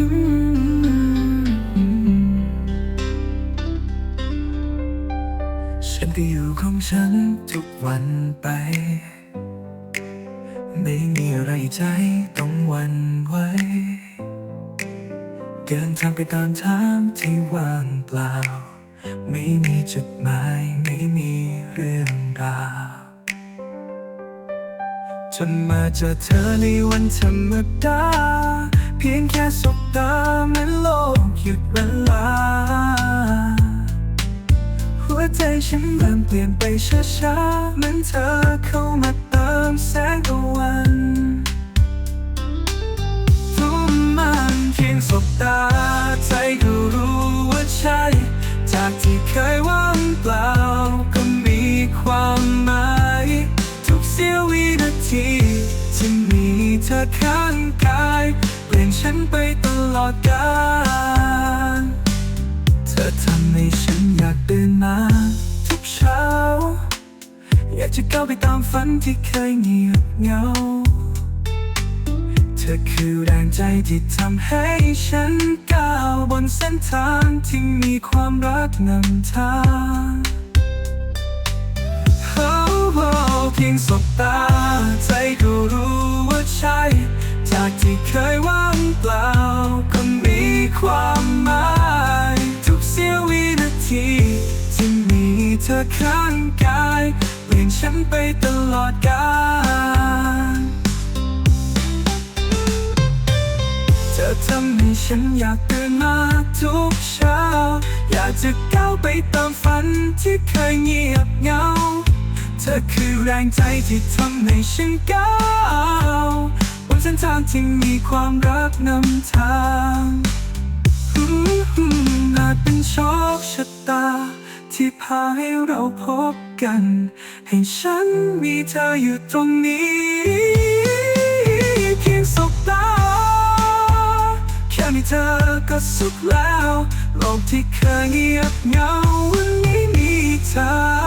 ฉันก็อยู่ของฉันทุกวันไป ไม่มีอะไรใจต้องวันไว้ เดินทางไปตามทางที่ว่างเปล่า ไม่มีจุดหมายไม่มีเรื่องราวจนมาเจอเธอในวันธรรมดา เพียงแค่สบตาเหมือนโลกหยุดเวลา หัวใจฉันเริ่มเปลี่ยนไปช้าๆเหมือนเธอเข้ามาเติมแสงตะวันทุ่มมันเพียงสบตา ใจก็รู้ว่าใช่ จากที่เคยว่างเปล่าก็มีความหมาย ทุกเสี้ยววินาทีที่มีเธอข้างำให้ฉันอยากตื่นมาทุกเช้า อยากจะก้าวไปตามฝันที่เคยเงียบเหงา เธอคือแรงใจที่ทำให้ฉันก้าวบนเส้นทางที่มีความรักนำทาง อข้างกายเปลี่ยนฉันไปตลอดกาลเธอทำให้ฉันอยากตื่นมาทุกเช้า อยากจะก้าวไปตามฝันที่เคยเงียบเหงา เธอคือแรงใจที่ทำให้ฉันก้าวบนเส้นทางที่มีความรักนำทางอืมอาจเป็นโชคชะตา ที่พาให้เราพบกัน ให้ฉันมีเธออยู่ตรงนี้ เพียงสบตา แค่มีเธอก็สุขแล้ว โลกที่เคยเงียบเหงาวันนี้มีเธอ